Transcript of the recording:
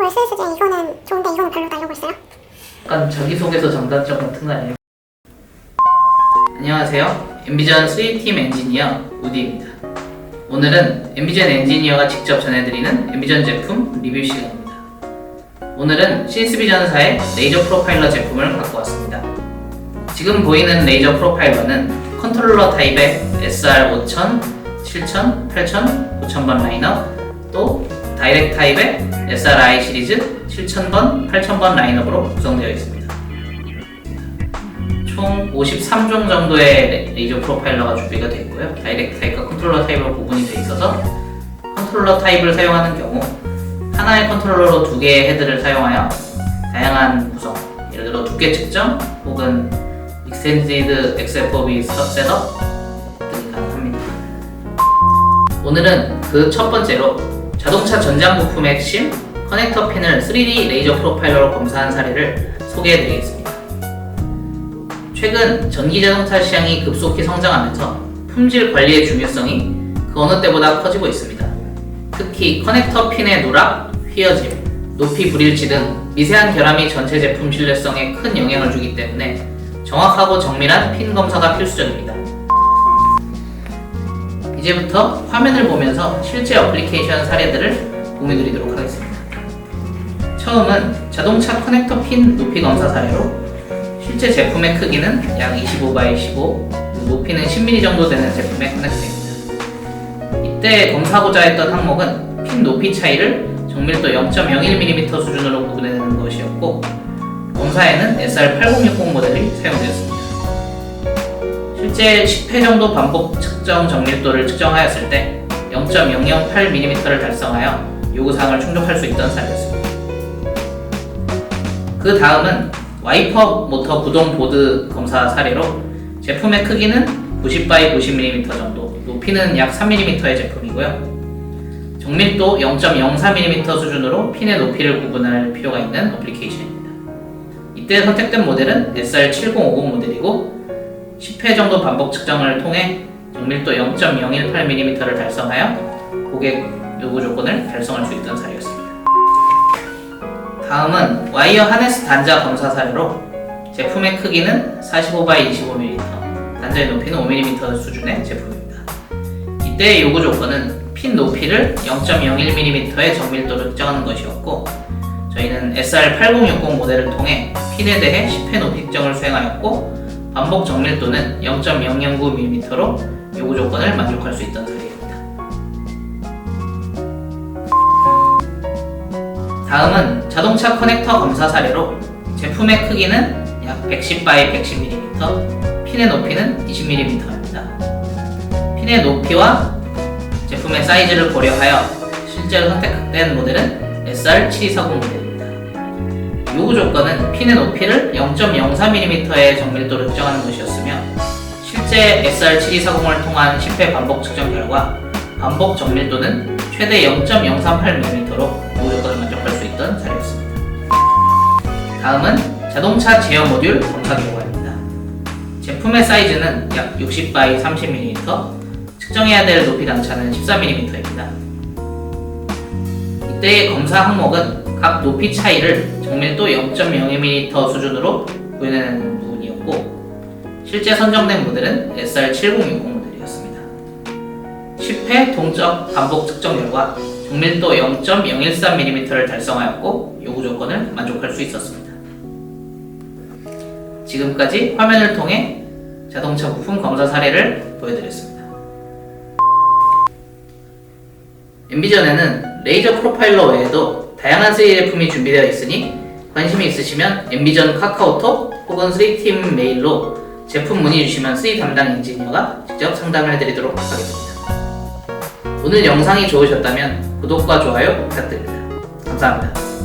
뭐 SSG 이거는 좋은데 이거는 별로다 이러고 있어요? 약간 자기소개서 장단점 같은 거 아니에요? 안녕하세요. 엠비전 3팀 엔지니어 우디입니다. 오늘은 엠비전 엔지니어가 직접 전해드리는 엠비전 제품 리뷰 시간입니다. 오늘은 신스비전사의 레이저 프로파일러 제품을 갖고 왔습니다. 지금 보이는 레이저 프로파일러는 컨트롤러 타입의 SR5000, 7000, 8000, 5000번 라인업 또 다이렉트 타입의 SRI 시리즈 7000번, 8000번 라인업으로 구성되어 있습니다. 총 53종 정도의 레이저 프로파일러가 준비가 되어 있고요. 다이렉트 타입과 컨트롤러 타입으로 구분이 되어 있어서 컨트롤러 타입을 사용하는 경우 하나의 컨트롤러로 두 개의 헤드를 사용하여 다양한 구성, 예를 들어 두께 측정 혹은 익스텐디드 XFOB 셋업 등이 가능합니다. 오늘은 그 첫 번째로 자동차 전장 부품의 핵심 커넥터 핀을 3D 레이저 프로파일러로 검사한 사례를 소개해 드리겠습니다. 최근 전기 자동차 시장이 급속히 성장하면서 품질 관리의 중요성이 그 어느 때보다 커지고 있습니다. 특히 커넥터 핀의 누락, 휘어짐, 높이 불일치 등 미세한 결함이 전체 제품 신뢰성에 큰 영향을 주기 때문에 정확하고 정밀한 핀 검사가 필수적입니다. 이제부터 화면을 보면서 실제 어플리케이션 사례들을 공유드리도록 하겠습니다. 처음은 자동차 커넥터 핀 높이 검사 사례로 실제 제품의 크기는 약 25x 15, 높이는 10mm 정도 되는 제품의 커넥터입니다. 이때 검사하고자 했던 항목은 핀 높이 차이를 정밀도 0.01mm 수준으로 구분해내는 것이었고 검사에는 SR8060 모델이 사용되었습니다. 실제 10회 정도 반복 측정 정밀도를 측정하였을 때 0.008mm를 달성하여 요구사항을 충족할 수 있던 사례였습니다. 그 다음은 와이퍼 모터 구동 보드 검사 사례로 제품의 크기는 90x 90mm 정도, 높이는 약 3mm의 제품이고요. 정밀도 0.04mm 수준으로 핀의 높이를 구분할 필요가 있는 어플리케이션입니다. 이때 선택된 모델은 SR7050 모델이고 10회 정도 반복 측정을 통해 정밀도 0.018mm를 달성하여 고객 요구 조건을 달성할 수 있던 사례였습니다. 다음은 와이어 하네스 단자 검사 사례로 제품의 크기는 45x 25mm, 단자의 높이는 5mm 수준의 제품입니다. 이때의 요구 조건은 핀 높이를 0.01mm의 정밀도로 측정하는 것이었고 저희는 SR8060 모델을 통해 핀에 대해 10회 높이 측정을 수행하였고 반복 정밀도는 0.009mm로 요구 조건을 만족할 수 있던 사례입니다. 다음은 자동차 커넥터 검사 사례로 제품의 크기는 약 110x 110mm, 핀의 높이는 20mm입니다. 핀의 높이와 제품의 사이즈를 고려하여 실제로 선택된 모델은 SR7240 모델입니다. 요구 조건은 핀의 높이를 0.04mm의 정밀도로 측정하는 것이었으며 실제 SR7240을 통한 10회 반복 측정 결과 반복 정밀도는 최대 0.038mm로 요구 조건을 만족할 수 있던 사례였습니다. 다음은 자동차 제어 모듈 검사 결과입니다. 제품의 사이즈는 약 60x 30mm, 측정해야 될 높이 단차는 13mm입니다. 이때의 검사 항목은 각 높이 차이를 정밀도 0.02mm 수준으로 구현해내는 부분이었고 실제 선정된 모델은 SR7060 모델이었습니다. 10회 동적 반복 측정 결과 정밀도 0.013mm를 달성하였고 요구 조건을 만족할 수 있었습니다. 지금까지 화면을 통해 자동차 부품 검사 사례를 보여드렸습니다. 엠비전에는 레이저 프로파일러 외에도 다양한 3D 제품이 준비되어 있으니 관심이 있으시면 엠비전 카카오톡 혹은 3팀 메일로 제품 문의 주시면 3D 담당 엔지니어가 직접 상담을 해드리도록 하겠습니다. 오늘 영상이 좋으셨다면 구독과 좋아요 부탁드립니다. 감사합니다.